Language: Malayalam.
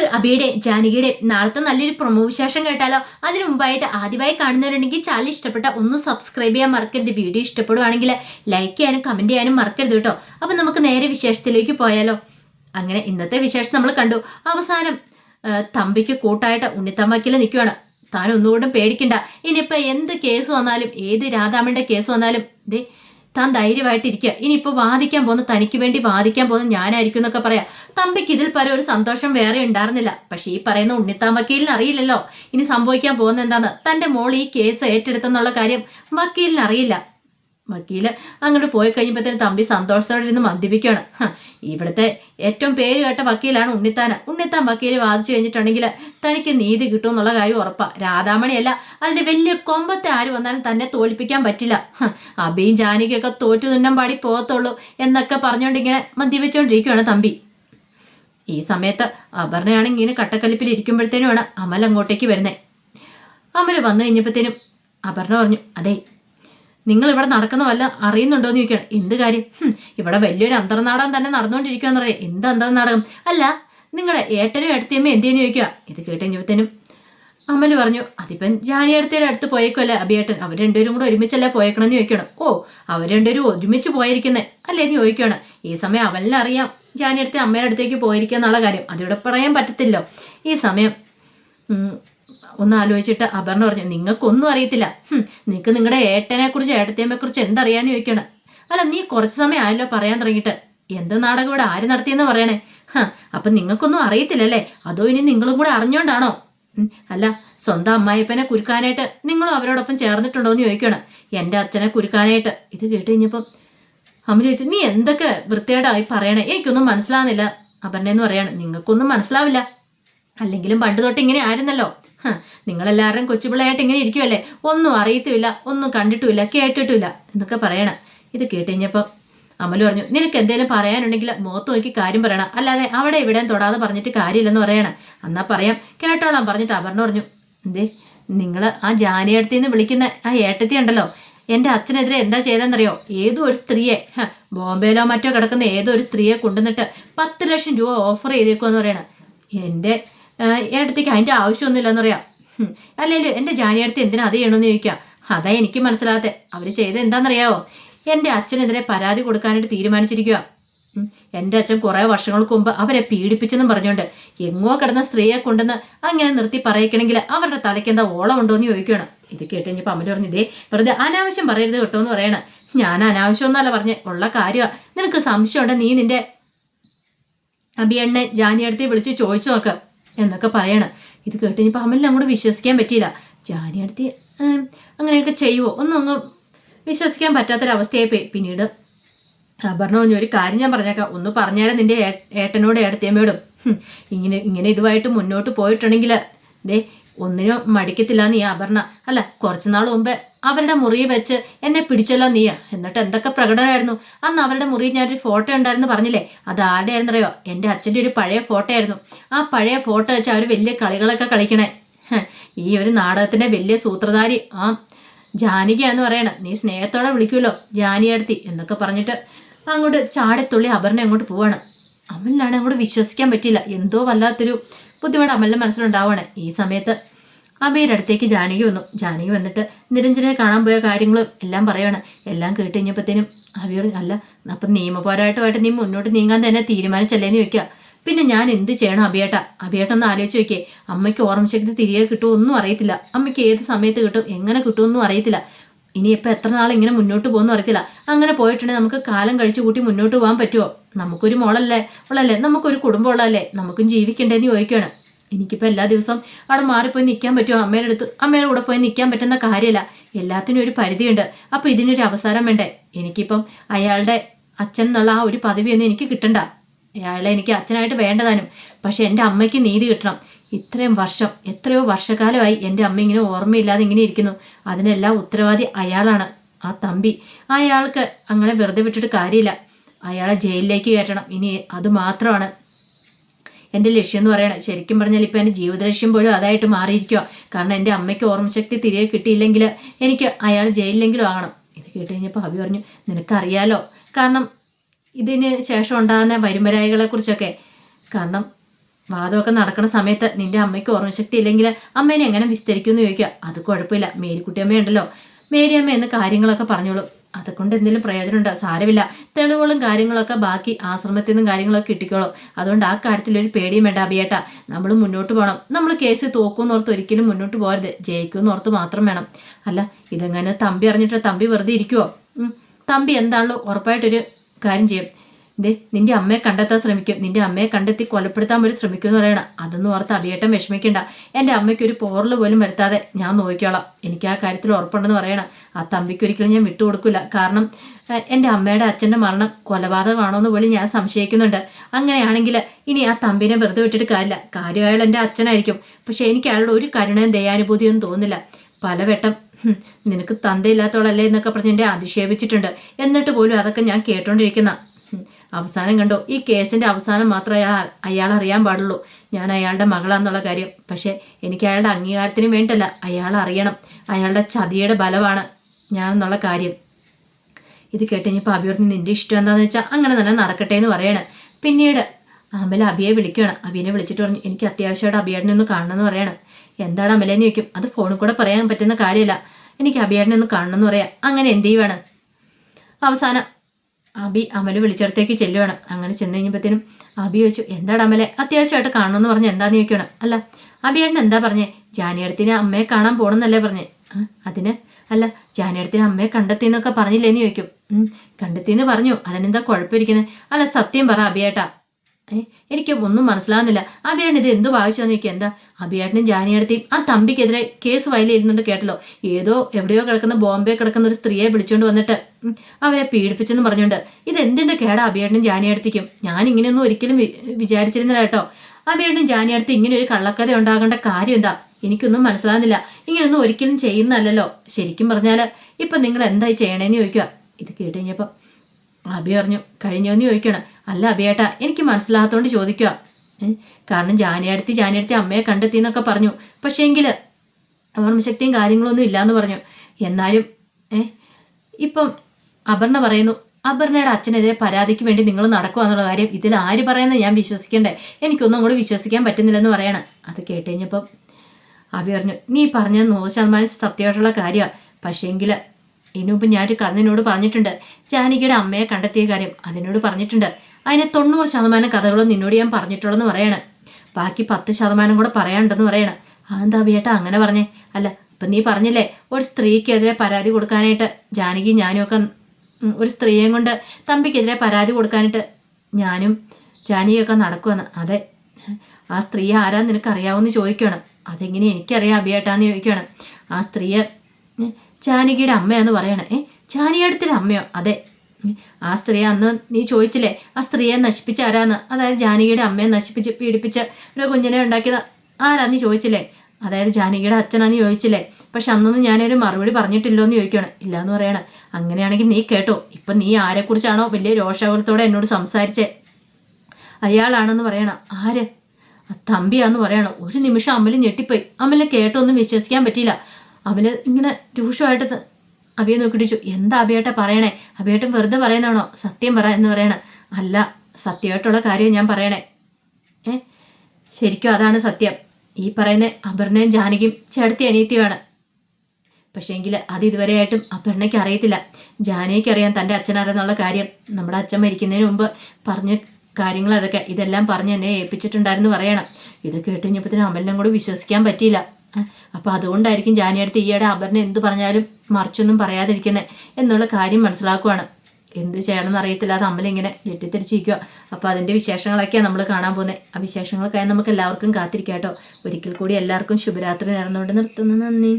നമുക്ക് അബിയുടെ ജാനകിയുടെ നാളത്തെ നല്ലൊരു പ്രൊമോ വിശേഷം കേട്ടാലോ? അതിനു മുമ്പായിട്ട് ആദ്യമായി കാണുന്നവരുണ്ടെങ്കിൽ ചാനൽ ഇഷ്ടപ്പെട്ട ഒന്ന് സബ്സ്ക്രൈബ് ചെയ്യാൻ മറക്കരുത്. വീഡിയോ ഇഷ്ടപ്പെടുവാണെങ്കിൽ ലൈക്ക് ചെയ്യാനും കമന്റ് ചെയ്യാനും മറക്കരുത് കേട്ടോ. അപ്പം നമുക്ക് നേരെ വിശേഷത്തിലേക്ക് പോയാലോ? അങ്ങനെ ഇന്നത്തെ വിശേഷം നമ്മൾ കണ്ടു. അവസാനം തമ്പിക്ക് കൂട്ടായിട്ട് ഉണ്ണിത്തമ്മക്കിൽ നിൽക്കുവാണ്. താൻ ഒന്നുകൊണ്ടും പേടിക്കണ്ട. ഇനിയിപ്പോൾ എന്ത് കേസ് വന്നാലും ഏത് രാധാമയുടെ കേസ് വന്നാലും ദേ താൻ ധൈര്യമായിട്ടിരിക്കുക. ഇനിയിപ്പോൾ വാദിക്കാൻ പോകുന്ന തനിക്ക് വേണ്ടി വാദിക്കാൻ പോകുന്ന ഞാനായിരിക്കും എന്നൊക്കെ പറയാം. തമ്പിക്ക് ഇതിൽ പരം ഒരു സന്തോഷം വേറെ ഉണ്ടായിരുന്നില്ല. പക്ഷേ ഈ പറയുന്ന ഉണ്ണിത്താൻ വക്കീലിന് അറിയില്ലല്ലോ. ഇനി സംഭവിക്കാൻ പോകുന്ന എന്താന്ന്? തന്റെ മോൾ ഈ കേസ് ഏറ്റെടുത്തെന്നുള്ള കാര്യം വക്കീലിന് അറിയില്ല. വക്കീൽ അങ്ങോട്ട് പോയി കഴിയുമ്പോഴത്തേന് തമ്പി സന്തോഷത്തോടെ ഇരുന്ന് മദ്യപിക്കുകയാണ്. ഇവിടുത്തെ ഏറ്റവും പേര് കേട്ട വക്കീലാണ് ഉണ്ണിത്താന ഉണ്ണിത്താൻ വക്കീൽ വാദിച്ചു കഴിഞ്ഞിട്ടുണ്ടെങ്കിൽ തനിക്ക് നീതി കിട്ടും എന്നുള്ള കാര്യം ഉറപ്പാണ് രാധാമണിയല്ല അതിന്റെ വലിയ കൊമ്പത്തെ ആര് വന്നാലും തന്നെ തോൽപ്പിക്കാൻ പറ്റില്ല. അബിയും ജാനകിയൊക്കെ തോറ്റു നിന്നം പാടി പോകത്തുള്ളൂ എന്നൊക്കെ പറഞ്ഞുകൊണ്ട് ഇങ്ങനെ മദ്യപിച്ചുകൊണ്ടിരിക്കുകയാണ് തമ്പി. ഈ സമയത്ത് അപർണയാണെങ്കിൽ ഇങ്ങനെ കട്ടക്കലിപ്പിൽ ഇരിക്കുമ്പോഴത്തേനുമാണ് അമൽ അങ്ങോട്ടേക്ക് വരുന്നത് അമൽ വന്നു കഴിഞ്ഞപ്പോഴത്തേനും അപർണ പറഞ്ഞു അതെ നിങ്ങൾ ഇവിടെ നടക്കുന്ന വല്ല അറിയുന്നുണ്ടോ എന്ന് ചോദിക്കണം എന്ത് കാര്യം? ഇവിടെ വലിയൊരു അന്തർനാടകം തന്നെ നടന്നുകൊണ്ടിരിക്കുകയെന്ന് പറയാം. എന്ത് അന്തർനാടകം? അല്ല നിങ്ങളുടെ ഏട്ടനും ഏട്ടത്തിയമ്മ ചെയ്യുന്നു ചോദിക്കുക. ഇത് കേട്ട് കഴിഞ്ഞപ്പോഴത്തേനും അമ്മൽ പറഞ്ഞു അതിപ്പം ജാനി അടുത്തേടെ അടുത്ത് പോയേക്കുമല്ലേ അഭിയേട്ടൻ? അവർ രണ്ടുപേരും കൂടെ ഒരുമിച്ചല്ലേ പോയേക്കണമെന്ന് ചോദിക്കണം ഓ അവർ രണ്ടുപേരും ഒരുമിച്ച് പോയിരിക്കുന്നേ അല്ലേ എന്ന് ചോദിക്കുകയാണ്. ഈ സമയം അറിയാം ജാനി അടുത്ത് അമ്മയുടെ അടുത്തേക്ക് പോയിരിക്കുക എന്നുള്ള കാര്യം. അതിവിടെ പറയാൻ പറ്റത്തില്ലോ ഈ സമയം ഒന്ന് ആലോചിച്ചിട്ട് അപർണ പറഞ്ഞു നിങ്ങൾക്കൊന്നും അറിയത്തില്ല. നിങ്ങൾക്ക് നിങ്ങളുടെ ഏട്ടനെ കുറിച്ച് ഏട്ടത്തിയമ്മയെ കുറിച്ച് എന്തറിയാന്ന് ചോദിക്കണം. അല്ല നീ കുറച്ച് സമയം ആയല്ലോ പറയാൻ തുടങ്ങിയിട്ട്. എന്ത് നാടകം ഇവിടെ ആര് നടത്തിയെന്ന് പറയണേ? ഹാ അപ്പം നിങ്ങൾക്കൊന്നും അറിയത്തില്ലല്ലേ? അതോ ഇനി നിങ്ങളും കൂടെ അറിഞ്ഞോണ്ടാണോ? അല്ല സ്വന്തം അമ്മായിപ്പനെ കുരുക്കാനായിട്ട് നിങ്ങളും അവരോടൊപ്പം ചേർന്നിട്ടുണ്ടോ എന്ന് ചോദിക്കണം. എന്റെ അച്ഛനെ കുരുക്കാനായിട്ട്. ഇത് കേട്ട് കഴിഞ്ഞപ്പം അമ്മ ചോദിച്ചു നീ എന്തൊക്കെ വൃത്തികേടായി പറയണേ? എനിക്കൊന്നും മനസ്സിലാവുന്നില്ല. അപർണയെന്ന് പറയാണ് നിങ്ങൾക്കൊന്നും മനസ്സിലാവില്ല. അല്ലെങ്കിലും പണ്ട് തൊട്ട് ഇങ്ങനെ ആയിരുന്നല്ലോ. നിങ്ങളെല്ലാവരും കൊച്ചുപിള്ളയായിട്ട് ഇങ്ങനെ ഇരിക്കുമല്ലേ ഒന്നും അറിയത്തുമില്ല ഒന്നും കണ്ടിട്ടുമില്ല കേട്ടിട്ടുമില്ല എന്നൊക്കെ പറയണം. ഇത് കേട്ടുകഴിഞ്ഞപ്പം കഴിഞ്ഞപ്പം പറഞ്ഞു നിനക്ക് എന്തെങ്കിലും പറയാനുണ്ടെങ്കിൽ മുഖത്ത് നോക്കി കാര്യം പറയണം. അല്ലാതെ അവിടെ ഇവിടെയും തൊടാതെ പറഞ്ഞിട്ട് കാര്യമില്ലെന്ന് പറയണം. എന്നാൽ പറയാം. കേട്ടോളാം പറഞ്ഞിട്ട് അപർണ പറഞ്ഞു എന്തേ നിങ്ങൾ ആ ജാനിയടുത്തിൽ നിന്ന് വിളിക്കുന്ന ആ ഏട്ടത്തി ഉണ്ടല്ലോ? എന്റെ അച്ഛനെതിരെ എന്താ ചെയ്തെന്നറിയോ ഏതോ ഒരു സ്ത്രീയെ ബോംബെയിലോ മറ്റോ കിടക്കുന്ന ഏതോ ഒരു സ്ത്രീയെ കൊണ്ടുവന്നിട്ട് പത്ത് ലക്ഷം രൂപ ഓഫർ ചെയ്തേക്കുമെന്ന് പറയണം. എന്റെ ഏട്ടത്തേക്ക് അതിന്റെ ആവശ്യമൊന്നുമില്ലെന്ന് പറയാം അല്ലേലും എന്റെ ജാനിയടുത്ത് എന്തിനാ അത് ചെയ്യണമെന്ന് ചോദിക്കുക അതാ എനിക്ക് മനസ്സിലാകാത്തെ അവർ ചെയ്ത് എന്താണെന്നറിയാവോ എന്റെ അച്ഛനെതിരെ പരാതി കൊടുക്കാനായിട്ട് തീരുമാനിച്ചിരിക്കുക എന്റെ അച്ഛൻ കുറേ വർഷങ്ങൾക്ക് മുമ്പ് അവരെ പീഡിപ്പിച്ചെന്നും പറഞ്ഞുകൊണ്ട് എങ്ങോ കിടന്ന സ്ത്രീയെ കൊണ്ടെന്ന് അങ്ങനെ നിർത്തി പറയിക്കണമെങ്കിൽ അവരുടെ തലയ്ക്ക് എന്താ ഓളം ഉണ്ടോ എന്ന് ചോദിക്കുകയാണ് ഇത് കേട്ട് കഴിഞ്ഞപ്പോൾ അമ്മ പറഞ്ഞു ഇതേ വെറുതെ അനാവശ്യം പറയരുത് കേട്ടോ എന്ന് പറയണം. ഞാൻ അനാവശ്യം അനാവശ്യമൊന്നുമല്ല പറഞ്ഞ് ഉള്ള കാര്യമാണ് നിനക്ക് സംശയമുണ്ട്? നീ നിന്റെ അബിയണ്ണെ ജാനിയടുത്തെ വിളിച്ച് ചോദിച്ചു നോക്ക്. എന്നൊക്കെ പറയണം. ഇത് കേട്ട് കഴിഞ്ഞപ്പോൾ അമലിനെ അങ്ങോട്ട് വിശ്വസിക്കാൻ പറ്റിയില്ല. ജാനി അടുത്ത് അങ്ങനെയൊക്കെ ചെയ്യുമോ ഒന്നും അങ്ങ് വിശ്വസിക്കാൻ പറ്റാത്തൊരവസ്ഥയായി പോയി. പിന്നീട് അപർണ പറഞ്ഞു ഒരു കാര്യം ഞാൻ പറഞ്ഞേക്കാം. ഒന്ന് പറഞ്ഞാലും നിന്റെ ഏട്ടനോട് ഏടത്തിയമ്മയോടും. ഇങ്ങനെ ഇങ്ങനെ ഇതുമായിട്ട് മുന്നോട്ട് പോയിട്ടുണ്ടെങ്കിൽ ദേ ഒന്നിനും മടിക്കത്തില്ല നീ അപർണ. അല്ല കുറച്ചുനാൾ മുമ്പേ അവരുടെ മുറി വെച്ച് എന്നെ പിടിച്ചല്ല നീയ എന്നിട്ട് എന്തൊക്കെ പ്രകടനമായിരുന്നു? അന്ന് അവരുടെ മുറിയിൽ ഞാനൊരു ഫോട്ടോ ഉണ്ടായിരുന്നു പറഞ്ഞില്ലേ? അത് ആരുടെ ആയിരുന്നറിയോ എന്റെ അച്ഛന്റെ ഒരു പഴയ ഫോട്ടോ ആയിരുന്നു ആ പഴയ ഫോട്ടോ വെച്ച് അവർ വലിയ കളികളൊക്കെ കളിക്കണേ. ഈ ഒരു നാടകത്തിന്റെ വലിയ സൂത്രധാരി ആ ജാനിക എന്ന് പറയണ. നീ സ്നേഹത്തോടെ വിളിക്കുമല്ലോ ജാനിയടുത്തി എന്നൊക്കെ പറഞ്ഞിട്ട് അങ്ങോട്ട് ചാടിത്തുള്ളി അപർണ അങ്ങോട്ട് പോവാണ്. അമലിനാണ് അങ്ങോട്ട് വിശ്വസിക്കാൻ പറ്റില്ല എന്തോ വല്ലാത്തൊരു ബുദ്ധിമുട്ട് അമലിന്റെ മനസ്സിലുണ്ടാവുകയാണ് ഈ സമയത്ത് അബിയുടെ അടുത്തേക്ക് ജാനകി വന്നു. ജാനകി വന്നിട്ട് നിരഞ്ജനെ കാണാൻ പോയ കാര്യങ്ങളും എല്ലാം പറയുകയാണ് എല്ലാം കേട്ട് കഴിഞ്ഞപ്പോഴത്തേനും അബി അല്ല അപ്പം നിയമപരമായിട്ടുമായിട്ട് നീ മുന്നോട്ട് നീങ്ങാൻ തന്നെ തീരുമാനിച്ചല്ലേന്ന് ചോദിക്കുക. പിന്നെ ഞാൻ എന്ത് ചെയ്യണം അബിയേട്ട? അബിയേട്ട ഒന്ന് ആലോചിച്ച് നോക്കിയേ. അമ്മയ്ക്ക് ഓർമ്മശക്തി തിരികെ കിട്ടുമോ ഒന്നും അറിയത്തില്ല. അമ്മയ്ക്ക് ഏത് സമയത്ത് കിട്ടും എങ്ങനെ കിട്ടുമെന്നും അറിയത്തില്ല. ഇനി ഇപ്പം എത്ര നാൾ ഇങ്ങനെ മുന്നോട്ട് പോകുമെന്ന് അറിയത്തില്ല. അങ്ങനെ പോയിട്ടുണ്ടെങ്കിൽ നമുക്ക് കാലം കഴിച്ചു കൂട്ടി മുന്നോട്ട് പോകാൻ പറ്റുമോ നമുക്കൊരു മോളല്ലേ? ഉള്ളല്ലേ നമുക്കൊരു കുടുംബം ഉള്ളതല്ലേ നമുക്കും ജീവിക്കണ്ടേന്ന് ചോദിക്കുകയാണ്. എനിക്കിപ്പോൾ എല്ലാ ദിവസവും അവിടെ മാറിപ്പോയി നിൽക്കാൻ പറ്റുമോ? അമ്മയുടെ അടുത്ത് അമ്മയുടെ കൂടെ പോയി നിൽക്കാൻ പറ്റുന്ന കാര്യമല്ല. എല്ലാത്തിനും ഒരു പരിധിയുണ്ട്. അപ്പോൾ ഇതിനൊരു അവസരം വേണ്ടേ? എനിക്കിപ്പം അയാളുടെ അച്ഛൻ എന്നുള്ള ആ ഒരു പദവിയൊന്നും എനിക്ക് കിട്ടണ്ട. അയാളെ എനിക്ക് അച്ഛനായിട്ട് വേണ്ടതാനും. പക്ഷെ എന്റെ അമ്മയ്ക്ക് നീതി കിട്ടണം. ഇത്രയും വർഷം എത്രയോ വർഷക്കാലമായി എന്റെ അമ്മ ഇങ്ങനെ ഓർമ്മയില്ലാതെ ഇങ്ങനെ ഇരിക്കുന്നു. അതിനെല്ലാം ഉത്തരവാദി അയാളാണ് ആ തമ്പി. അയാൾക്ക് അങ്ങനെ വെറുതെ വിട്ടിട്ട് കാര്യമില്ല. അയാളെ ജയിലിലേക്ക് കയറ്റണം. ഇനി അത് മാത്രമാണ് എന്റെ ലക്ഷ്യം എന്ന് പറയണത്. ശരിക്കും പറഞ്ഞാൽ ഇപ്പോൾ എന്റെ ജീവിത ലക്ഷ്യം പോലും അതായിട്ട് മാറിയിരിക്കുക കാരണം എന്റെ അമ്മയ്ക്ക് ഓർമ്മശക്തി തിരികെ കിട്ടിയില്ലെങ്കിൽ എനിക്ക് അയാൾ ജയിലിലെങ്കിലും ആകണം. ഇത് കേട്ട് കഴിഞ്ഞപ്പോൾ അഭി പറഞ്ഞു നിനക്കറിയാലോ? കാരണം ഇതിന് ശേഷം ഉണ്ടാകുന്ന വരുമ്പരായികളെ കുറിച്ചൊക്കെ. കാരണം വാദമൊക്കെ നടക്കുന്ന സമയത്ത് നിന്റെ അമ്മയ്ക്ക് ഓർമ്മശക്തി ഇല്ലെങ്കിൽ അമ്മേനെ എങ്ങനെ വിസ്തരിക്കുമെന്ന് ചോദിക്കുക. അത് കുഴപ്പമില്ല. മേരിക്കുട്ടിയമ്മ ഉണ്ടല്ലോ മേരിയമ്മ എന്ന് കാര്യങ്ങളൊക്കെ പറഞ്ഞോളൂ. അതുകൊണ്ട് എന്തെങ്കിലും പ്രയോജനമുണ്ടോ? സാരമില്ല. തെളിവുകളും കാര്യങ്ങളൊക്കെ ബാക്കി ആശ്രമത്തിൽ നിന്നും കാര്യങ്ങളൊക്കെ കിട്ടിക്കോളും. അതുകൊണ്ട് ആ കാര്യത്തിൽ ഒരു പേടിയും വേണ്ട അഭിയേട്ട നമ്മൾ മുന്നോട്ട് പോകണം. നമ്മൾ കേസ് തോക്കുമെന്നോർത്ത് ഒരിക്കലും മുന്നോട്ട് പോകരുത്. ജയിക്കുമെന്നോർത്ത് മാത്രം വേണം. അല്ല ഇതെങ്ങനെ തമ്പി അറിഞ്ഞിട്ട് തമ്പി വെറുതെ ഇരിക്കുവോ? തമ്പി എന്താണല്ലോ ഉറപ്പായിട്ടൊരു കാര്യം ചെയ്യും. ദേ നിന്റെ അമ്മയെ കണ്ടെത്താൻ ശ്രമിക്കും. നിന്റെ അമ്മയെ കണ്ടെത്തി കൊലപ്പെടുത്താൻ പോലും ശ്രമിക്കും എന്ന് പറയണം. അതൊന്നും ഓർത്ത് അഭിയേട്ടം വിഷമിക്കണ്ട. എന്റെ അമ്മയ്ക്ക് ഒരു പോറൽ പോലും വരുത്താതെ ഞാൻ നോക്കിക്കോളാം. എനിക്ക് ആ കാര്യത്തിൽ ഉറപ്പുണ്ടെന്ന് പറയണം. ആ തമ്പിക്ക് ഒരിക്കലും ഞാൻ വിട്ടുകൊടുക്കില്ല കാരണം എന്റെ അമ്മയുടെ അച്ഛന്റെ മരണം കൊലപാതകമാണോ എന്ന് പോലും ഞാൻ സംശയിക്കുന്നുണ്ട്. അങ്ങനെയാണെങ്കിൽ ഇനി ആ തമ്പിനെ വെറുതെ വിട്ടിട്ട് കാര്യമില്ല. കാര്യം അയാൾ എന്റെ അച്ഛനായിരിക്കും. പക്ഷേ എനിക്ക് അയാളുടെ ഒരു കരുണയും ദയാനുഭൂതിയൊന്നും തോന്നില്ല പലവട്ടം നിനക്ക് തന്തയില്ലാത്തവളല്ലേ എന്നൊക്കെ പറഞ്ഞ് എന്നെ അധിക്ഷേപിച്ചിട്ടുണ്ട്. എന്നിട്ട് പോലും അതൊക്കെ ഞാൻ കേട്ടോണ്ടിരിക്കുന്ന. അവസാനം കണ്ടോ ഈ കേസിന്റെ അവസാനം മാത്രമേ അയാൾ അയാൾ അറിയാൻ പാടുള്ളൂ. ഞാൻ അയാളുടെ മകളാന്നുള്ള കാര്യം. പക്ഷേ എനിക്ക് അയാളുടെ അംഗീകാരത്തിന് വേണ്ടല്ല അയാൾ അറിയണം. അയാളുടെ ചതിയുടെ ബലമാണ് ഞാൻ എന്നുള്ള കാര്യം. ഇത് കേട്ടുകഴിഞ്ഞപ്പോൾ അഭിയോർന്ന് നിന്റെ ഇഷ്ടം എന്താണെന്ന് വെച്ചാൽ അങ്ങനെ തന്നെ നടക്കട്ടെ എന്ന് പറയണേ. പിന്നീട് അമല അബിയെ വിളിക്കുകയാണ്. അബിയെ വിളിച്ചിട്ട് പറഞ്ഞു എനിക്ക് അത്യാവശ്യമായിട്ട് അബിയേട്ടനെ ഒന്ന് കാണണമെന്ന് പറയണം. എന്താണ് അമലെന്ന് ചോദിക്കും. അത് ഫോണിൽ കൂടെ പറയാൻ പറ്റുന്ന കാര്യമില്ല. എനിക്ക് അബിയേട്ടനെ ഒന്ന് കാണണമെന്ന് പറയാം. അങ്ങനെ എന്ത് ചെയ്യുവാണ്? അവസാനം അബി അമൽ വിളിച്ചിടത്തേക്ക് ചെല്ലുവാണ്. അങ്ങനെ ചെന്ന് കഴിഞ്ഞപ്പോഴത്തേനും അബി ചോദിച്ചു എന്താണ് അമലെ? അത്യാവശ്യമായിട്ട് കാണണമെന്ന് പറഞ്ഞ് എന്താന്ന് ചോദിക്കണം അല്ല അബിയേട്ടൻ എന്താ പറഞ്ഞേ? ജാനിയടത്തിന് അമ്മയെ കാണാൻ പോകണമെന്നല്ലേ പറഞ്ഞേ. അതിന്? അല്ല ജാനിയടത്തിന് അമ്മയെ കണ്ടെത്തി എന്നൊക്കെ പറഞ്ഞില്ലേന്ന് ചോദിക്കും. കണ്ടെത്തിയെന്ന് പറഞ്ഞു. അതിനെന്താ കുഴപ്പമിരിക്കുന്നത് അല്ല സത്യം പറ അബിയേട്ടാ. എനിക്ക് ഒന്നും മനസ്സിലാകുന്നില്ല അഭിയേട്ടൻ ഇത് എന്ത് വായിച്ചാന്ന് ചോദിക്കുക എന്താ? അഭിയേട്ടനും ജാനിയടത്തെയും ആ തമ്പിക്കെതിരെ കേസ് ഫയൽ ചെയ്യുന്നുണ്ട് കേട്ടല്ലോ. ഏതോ എവിടെയോ കിടക്കുന്ന ബോംബെ കിടക്കുന്ന ഒരു സ്ത്രീയെ വിളിച്ചുകൊണ്ട് വന്നിട്ട് അവരെ പീഡിപ്പിച്ചെന്ന് പറഞ്ഞുകൊണ്ട് ഇത് എന്തിന്റെ കേടാ അഭിയേട്ടനും ജാനിയടത്തിക്കും ഞാൻ ഇങ്ങനെയൊന്നും ഒരിക്കലും വിചാരിച്ചിരുന്നില്ല കേട്ടോ. അഭിയേട്ടനും ജാനിയടത്ത് ഇങ്ങനെ ഒരു കള്ളക്കഥ ഉണ്ടാകേണ്ട കാര്യം എന്താ? എനിക്കൊന്നും മനസ്സിലാകുന്നില്ല ഇങ്ങനെയൊന്നും ഒരിക്കലും ചെയ്യുന്നതല്ലല്ലോ. ശരിക്കും പറഞ്ഞാൽ ഇപ്പം നിങ്ങൾ എന്തായി ചെയ്യണേന്ന് ചോദിക്കുക ഇത് കേട്ട് കഴിഞ്ഞപ്പോൾ അബി പറഞ്ഞു കഴിഞ്ഞോന്ന് ചോദിക്കണം. അല്ല അബിയേട്ടാ എനിക്ക് മനസ്സിലാത്തതുകൊണ്ട് ചോദിക്കുക കാരണം ജാനിയടുത്തി ജാനിയടുത്തി അമ്മയെ കണ്ടെത്തി എന്നൊക്കെ പറഞ്ഞു. പക്ഷേ എങ്കിൽ ഓർമ്മശക്തിയും കാര്യങ്ങളൊന്നും ഇല്ലയെന്ന് പറഞ്ഞു. എന്നാലും ഏ ഇപ്പം അപർണ പറയുന്നു അപർണയുടെ അച്ഛനെതിരെ പരാതിക്ക് വേണ്ടി നിങ്ങൾ നടക്കുക എന്നുള്ള കാര്യം ഇതിൽ ആര് പറയുന്നത് ഞാൻ വിശ്വസിക്കണ്ടേ. എനിക്കൊന്നും അങ്ങോട്ട് വിശ്വസിക്കാൻ പറ്റുന്നില്ലെന്ന് പറയണം. അത് കേട്ട് കഴിഞ്ഞപ്പം അഭി പറഞ്ഞു നീ പറഞ്ഞ നൂറ് ശതമാനം സത്യമായിട്ടുള്ള കാര്യമാണ് പക്ഷേങ്കിൽ ഇതിനുമുമ്പ് ഞാനൊരു കഥനോട് പറഞ്ഞിട്ടുണ്ട് ജാനകിയുടെ അമ്മയെ കണ്ടെത്തിയ കാര്യം അതിനോട് പറഞ്ഞിട്ടുണ്ട്. അതിനെ തൊണ്ണൂറ് ശതമാനം കഥകളും നിന്നോട് ഞാൻ പറഞ്ഞിട്ടുള്ളെന്ന് പറയണ. ബാക്കി പത്ത് ശതമാനം കൂടെ പറയാനുണ്ടെന്ന് പറയണം. അതെന്താ ബിയേട്ടാ അങ്ങനെ പറഞ്ഞേ? അല്ല ഇപ്പം നീ പറഞ്ഞില്ലേ ഒരു സ്ത്രീക്കെതിരെ പരാതി കൊടുക്കാനായിട്ട് ജാനകി ഞാനും ഒക്കെ ഒരു സ്ത്രീയെയും കൊണ്ട് തമ്പിക്കെതിരെ പരാതി കൊടുക്കാനായിട്ട് ഞാനും ജാനകിയൊക്കെ നടക്കുമെന്ന് അതെ ആ സ്ത്രീ ആരാന്ന് നിനക്കറിയാവുമെന്ന് ചോദിക്കുകയാണ്. അതെങ്ങനെ എനിക്കറിയാം അഭിയേട്ടാന്ന് ചോദിക്കുകയാണ്. ആ സ്ത്രീയെ ജാനകിയുടെ അമ്മയാന്ന് പറയണേ. ഏ ജാനിയടത്തിലെ അമ്മയോ? അതെ. ആ സ്ത്രീയെ അന്ന് നീ ചോദിച്ചില്ലേ? ആ സ്ത്രീയെ നശിപ്പിച്ച ആരാന്ന്? അതായത് ജാനകിയുടെ അമ്മയെ നശിപ്പിച്ച് പീഡിപ്പിച്ച് ഒരു കുഞ്ഞിനെ ഉണ്ടാക്കിയത് ആരാന്ന് ചോദിച്ചില്ലേ? അതായത് ജാനകിയുടെ അച്ഛനാന്ന് ചോദിച്ചില്ലേ? പക്ഷെ അന്നൊന്നും ഞാനൊരു മറുപടി പറഞ്ഞിട്ടില്ലോ എന്ന് ചോദിക്കണം എന്ന് പറയണം. അങ്ങനെയാണെങ്കിൽ നീ കേട്ടോ. ഇപ്പം നീ ആരെക്കുറിച്ചാണോ വലിയ രോഷാകുലത്തോടെ എന്നോട് സംസാരിച്ചേ? അയാളാണെന്ന് പറയണം. ആര്? തമ്പിയാന്ന് പറയണം. ഒരു നിമിഷം അമ്മലും ഞെട്ടിപ്പോയി. അമ്മലെ കേട്ടൊന്നും വിശ്വസിക്കാൻ പറ്റിയില്ല. അവന് ഇങ്ങനെ രൂക്ഷമായിട്ട് അഭിയെ നോക്കിടിച്ചു എന്താ അഭിയേട്ട പറയണേ? അബിയേട്ടൻ വെറുതെ പറയുന്നതാണോ? സത്യം പറ എന്ന് പറയണ. അല്ല സത്യമായിട്ടുള്ള കാര്യം ഞാൻ പറയണേ. ഏ? ശരിക്കും അതാണ് സത്യം. ഈ പറയുന്ന അപർണയും ജാനകിയും ചേർത്തി അനിയത്തിയുമാണ്. പക്ഷേങ്കിൽ അത് ഇതുവരെയായിട്ടും അപർണയ്ക്ക് അറിയത്തില്ല. ജാനകിക്ക് അറിയാൻ തന്റെ അച്ഛനാരെന്നുള്ള കാര്യം. നമ്മുടെ അച്ഛൻ മരിക്കുന്നതിന് മുമ്പ് പറഞ്ഞ കാര്യങ്ങൾ അതൊക്കെ ഇതെല്ലാം പറഞ്ഞ് എന്നെ ഏൽപ്പിച്ചിട്ടുണ്ടായിരുന്നു പറയണം. ഇത് കേട്ട് കഴിഞ്ഞപ്പോഴത്തേനും അമലിനും കൂടി വിശ്വസിക്കാൻ പറ്റിയില്ല. അപ്പോൾ അതുകൊണ്ടായിരിക്കും ജാനിയടുത്ത് ഈയിടെ അപർണ എന്ത് പറഞ്ഞാലും മറിച്ചൊന്നും പറയാതിരിക്കുന്നത് എന്നുള്ള കാര്യം മനസ്സിലാക്കുവാണ്. എന്ത് ചെയ്യണമെന്ന് അറിയത്തില്ല അത് അമ്മലിങ്ങനെ ഞെട്ടിത്തിരിച്ചിരിക്കുക അപ്പോൾ അതിന്റെ വിശേഷങ്ങളൊക്കെയാണ് നമ്മൾ കാണാൻ പോകുന്നത് ആ വിശേഷങ്ങൾക്കായി നമുക്ക് എല്ലാവർക്കും കാത്തിരിക്കാം കേട്ടോ ഒരിക്കൽ കൂടി എല്ലാവർക്കും ശുഭരാത്രി നേർന്നുകൊണ്ട് നിർത്തുന്നു. നന്ദി.